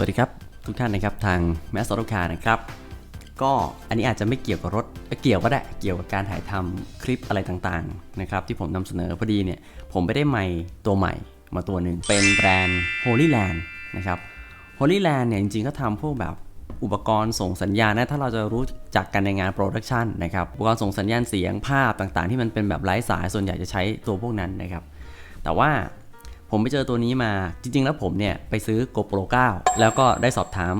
วัสดีครับทุกท่านนะครับทางแมสโซโ c คานะครับก็อันนี้อาจจะไม่เกี่ยวกับรถเเกี่ยวก็ได้เกี่ยวกับการถ่ายทำคลิปอะไรต่างๆนะครับที่ผมนำเสนอพอดีเนี่ยผมไปได้ไมค์ตัวใหม่มาตัวหนึ่งเป็นแบรนด์ Holy Land นะครับ Holy Land เนี่ยจริงๆก็ทำพวกแบบอุปกรณ์ส่งสัญญาณนะถ้าเราจะรู้จักกันในงานโปรดักชันนะครับอุปกรณ์ส่งสัญญาณเสียงภาพต่างๆ ที่มันเป็นแบบไร้สายส่วนใหญ่จะใช้ตัวพวกนั้นนะครับแต่ว่า ผมไปเจอตัวนี้มาจริง ๆ แล้วผมเนี่ยไปซื้อ GoPro 9 แล้วก็ได้สอบถาม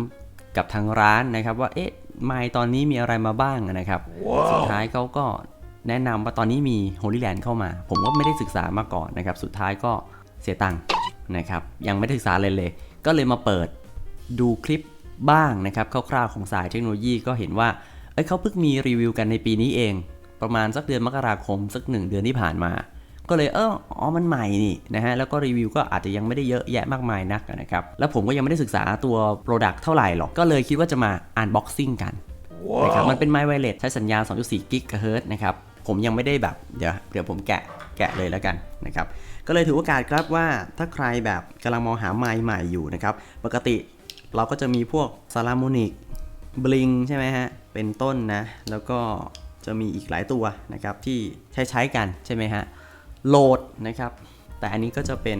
กับทางร้านนะครับว่าเอ๊ะไมค์ตอนนี้มีอะไรมาบ้างนะครับสุดท้ายเขาก็แนะนำว่าตอนนี้มี Holy Land เข้ามา ผมก็ไม่ได้ศึกษามาก่อนนะครับ สุดท้ายก็เสียตังค์นะครับ ยังไม่ได้ศึกษาเลยเลย ก็เลยมาเปิดดูคลิปบ้างนะครับคร่าวๆของสายเทคโนโลยีก็เห็นว่าเอ้ยเขาเพิ่งมีรีวิวกันในปีนี้เอง ประมาณสักเดือนมกราคมสักหนึ่งเดือนที่ผ่านมา ก็เลยเอออ๋อมันใหม่นี่นะฮะแล้วก็รีวิวก็อาจจะยังไม่ได้เยอะแยะมากมายนักนะครับแล้วผมก็ยังไม่ได้ศึกษาตัว Product เท่าไหร่หรอกก็เลยคิดว่าจะมา Unboxing กันนะครับมันเป็นไมค์ไวเลสใช้สัญญาณ 2.4 กิกะเฮิรตซ์นะครับผมยังไม่ได้แบบเดี๋ยวเดี๋ยวผมแกะแกะเลยแล้วกันนะครับก็เลยถือโอกาสครับว่าถ้าใครแบบกำลังมองหาไมค์ใหม่อยู่นะครับปกติเราก็จะมีพวกซาลาโมนิกบลิงใช่ไหมฮะเป็นต้นนะแล้วก็จะมีอีกหลายตัวนะครับที่ใช้ใช้กันใช่ไหมฮะ โหลดนะครับ แต่อันนี้ก็จะเป็น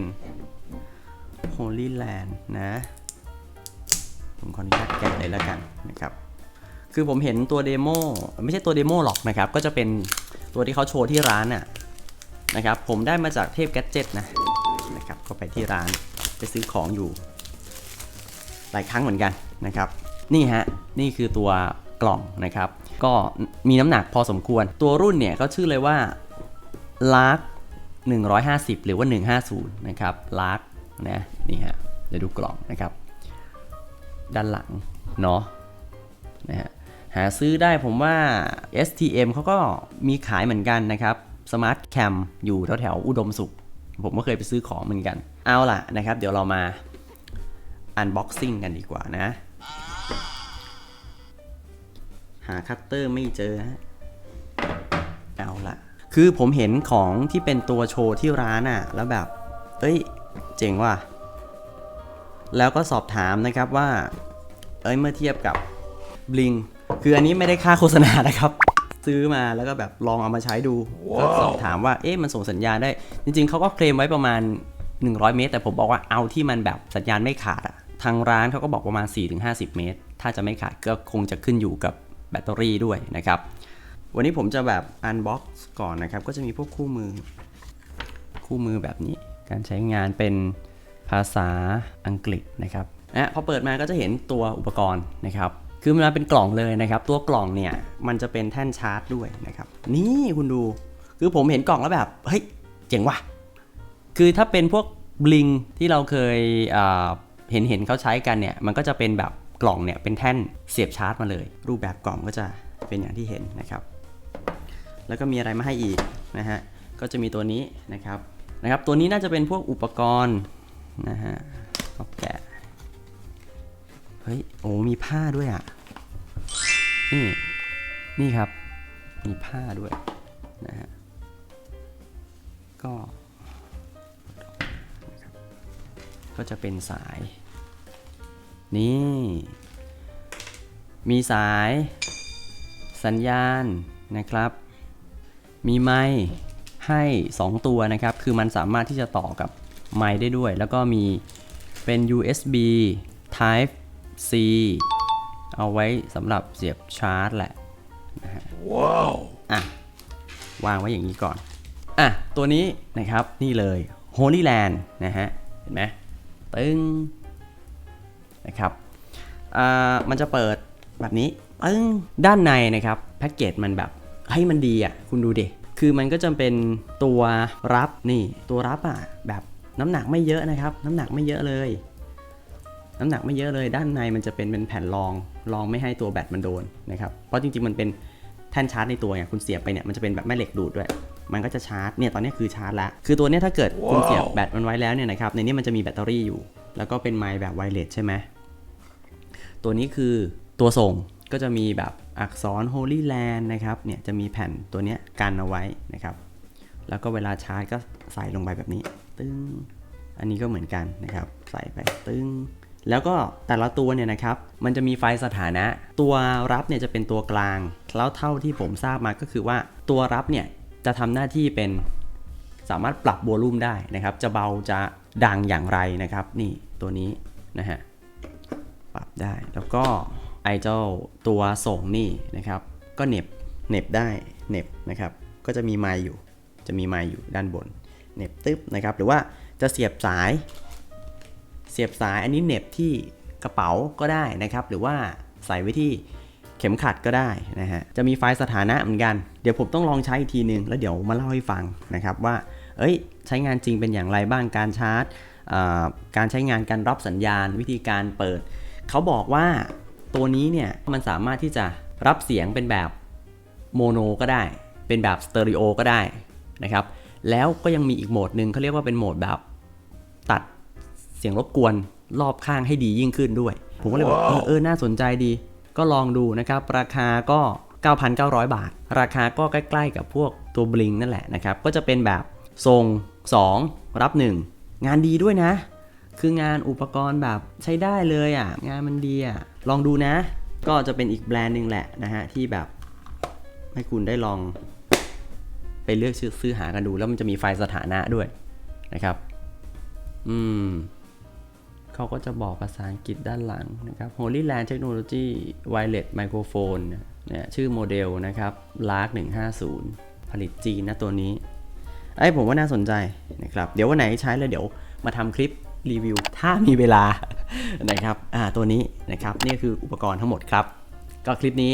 Holy Land นะ ผมขออนุญาตแกะเลยแล้วกันนะครับ คือผมเห็นตัวเดโมไม่ใช่ตัวเดโมหรอกนะครับ ก็จะเป็นตัวที่เขาโชว์ที่ร้านน่ะนะครับ ผมได้มาจากเทพแกดเจ็ตนะนะครับ ก็ไปที่ร้านไปซื้อของอยู่ หลายครั้งเหมือนกันนะครับ นี่ฮะ นี่คือตัวกล่องนะครับ ก็มีน้ำหนักพอสมควร ตัวรุ่นเนี่ยก็ชื่อเลยว่าลาร์ก 150 หรือว่า 150 นะครับลาร์กนะนี่ฮะเดี๋ยวดูกล่องนะครับ ด้านหลัง เนาะนะฮะหาซื้อได้ผมว่า STM เขาก็มีขายเหมือนกันนะครับ Smart Cam อยู่แถวแถวอุดมสุข ผมก็เคยไปซื้อของเหมือนกัน เอาล่ะนะครับ เดี๋ยวเรามา Unboxing กันดีกว่านะ หาคัตเตอร์ไม่เจอฮะเอาล่ะ คือผมเห็นของที่เป็นตัวโชว์ที่ร้านอะแล้วแบบ เอ้ย เจ๋งว่ะ แล้วก็สอบถามนะครับว่า เอ้ย เมื่อเทียบกับบลิง คืออันนี้ไม่ได้ค่าโฆษณานะครับ ซื้อมาแล้วก็แบบลองเอามาใช้ดูก็สอบถามว่า เอ๊ะ มันส่งสัญญาณได้ จริง ๆ เขาก็เคลมไว้ประมาณ 100 เมตร แต่ผมบอกว่าเอาที่มันแบบสัญญาณไม่ขาดอะทางร้านเขาก็บอกประมาณ 4-50 เมตร ถ้าจะไม่ขาดก็คงจะขึ้นอยู่กับแบตเตอรี่ด้วยนะครับ วันนี้ผมจะแบบ unbox ก่อนนะครับ ก็จะมีพวกคู่มือ คู่มือแบบนี้ การใช้งานเป็นภาษาอังกฤษนะครับนะพอเปิดมาก็จะเห็นตัวอุปกรณ์นะครับ คือมันเป็นกล่องเลยนะครับ ตัวกล่องเนี่ยมันจะเป็นแท่นชาร์จด้วยนะครับ นี่คุณดู คือผมเห็นกล่องแล้วแบบ เฮ้ย เจ๋งว่ะ คือถ้าเป็นพวกบลิงที่เราเคยเห็นเห็นเขาใช้กันเนี่ย มันก็จะเป็นแบบกล่องเนี่ยเป็นแท่นเสียบชาร์จมาเลย รูปแบบกล่องก็จะเป็นอย่างที่เห็นนะครับ แล้วก็มีอะไรมาให้อีกนะฮะก็จะมีตัวนี้นะครับนะครับตัวนี้น่าจะเป็นพวกอุปกรณ์นะฮะก็แกะเฮ้ยโอ้มีผ้าด้วยอะนี่นี่ครับมีผ้าด้วยนะฮะก็ก็จะเป็นสาย นี่ มีสายสัญญาณนะครับ มีไมค์ให้ 2 ตัวนะครับ คือมันสามารถที่จะต่อกับไมค์ได้ด้วย แล้วก็มีเป็น USB Type C เอาไว้สำหรับเสียบชาร์จแหละนะฮะว้าวอะ วางไว้อย่างนี้ก่อน อะ ตัวนี้นะครับนี่เลย Holy Land นะฮะ เห็นไหมตึ้งนะครับอ่ามันจะเปิดแบบนี้ปึ้งด้านในนะครับ แพ็กเกจมันแบบให้ยมันดีอะ คุณดูดิ คือมันก็จะเป็นตัวรับนี่ตัวรับอะแบบน้ำหนักไม่เยอะนะครับ น้ำหนักไม่เยอะเลย น้ำหนักไม่เยอะเลย ด้านในมันจะเป็นเป็นแผ่นรองรองไม่ให้ตัวแบตมันโดนนะครับเพราะจริงๆมันเป็นแท่นชาร์จในตัวไงคุณเสียบไปเนี่ยมันจะเป็นแบบแม่เหล็กดูดด้วย มันก็จะชาร์จเนี่ยตอนนี้คือชาร์จแล้วคือตัวเนี้ยถ้าเกิดคุณเสียบแบตมันไว้แล้วเนี่ยนะครับในนี้มันจะมีแบตเตอรี่อยู่ แล้วก็เป็นไมค์แบบไวเลสใช่ไหมตัวนี้คือตัวส่ง ก็จะมีแบบอักษร Holy Land นะครับเนี่ยจะมีแผ่นตัวเนี้ยกันเอาไว้นะครับ แล้วก็เวลาชาร์จก็ใส่ลงไปแบบนี้ ตึ้งอันนี้ก็เหมือนกันนะครับ ใส่ไปตึ้งแล้วก็แต่ละตัวเนี่ยนะครับ มันจะมีไฟสถานะ ตัวรับเนี่ยจะเป็นตัวกลาง แล้วเท่าที่ผมทราบมาก็คือว่าตัวรับเนี่ยจะทำหน้าที่เป็นสามารถปรับโวลูมได้นะครับ จะเบาจะดังอย่างไรนะครับ นี่ตัวนี้นะฮะ ปรับได้แล้วก็ ไอเจ้าตัวส่งนี่นะครับ ก็เน็บเน็บได้เน็บนะครับ ก็จะมีไมค์อยู่ จะมีไมค์อยู่ด้านบนเน็บตึ๊บนะครับ หรือว่าจะเสียบสาย เสียบสายอันนี้เน็บที่กระเป๋าก็ได้นะครับ หรือว่าใส่ไว้ที่เข็มขัดก็ได้นะฮะ จะมีไฟล์สถานะเหมือนกัน เดี๋ยวผมต้องลองใช้อีกทีนึง แล้วเดี๋ยวมาเล่าให้ฟังนะครับว่า เอ้ย ใช้งานจริงเป็นอย่างไรบ้าง การชาร์จ การใช้งาน การรับสัญญาณ วิธีการเปิด เขาบอกว่า ตัวนี้เนี่ยมันสามารถที่จะรับเสียงเป็นแบบโมโนก็ได้ เป็นแบบสเตอริโอก็ได้นะครับ แล้วก็ยังมีอีกโหมดหนึ่งเขาเรียกว่าเป็นโหมดแบบตัดเสียงรบกวนรอบข้างให้ดียิ่งขึ้นด้วย ผมก็เลยบอกเออเออน่าสนใจดี ก็ลองดูนะครับ ราคาก็ 9,900 บาท ราคาก็ใกล้ ๆ กับพวกตัวบลิงนั่นแหละนะครับ ก็จะเป็นแบบทรง 2 รับ 1 งานดีด้วยนะ คืองานอุปกรณ์แบบใช้ได้เลยอะ งานมันดีอะ ลองดูนะ ก็จะเป็นอีกแบรนด์หนึ่งแหละนะฮะ ที่แบบให้คุณได้ลอง ไปเลือกซื้ออหากันดู แล้วมันจะมีไฟล์สถานะด้วยนะครับ อืมเขาก็จะบอกภาษาอังกฤษด้านหลังนะครับ Holy Land Technology Wireless Microphone เนี่ยชื่อโมเดลนะครับ LARK 150 ผลิตจีนนะตัวนี้ไอ้ผมว่าน่าสนใจนะครับ เดี๋ยววันไหนใช้แล้วเดี๋ยวมาทำคลิปรีวิว ถ้ามีเวลา นะครับอ่าตัวนี้นะครับนี่คืออุปกรณ์ทั้งหมดครับ ก็คลิปนี้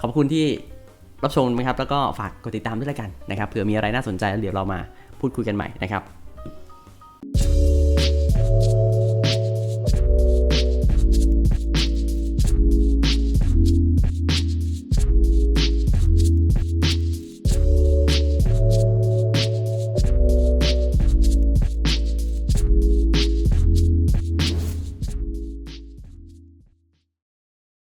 ขอบคุณที่รับชมนะครับ แล้วก็ฝากกดติดตามด้วยละกันนะครับเผื่อมีอะไรน่าสนใจแล้วเดี๋ยวเรามาพูดคุยกันใหม่นะครับ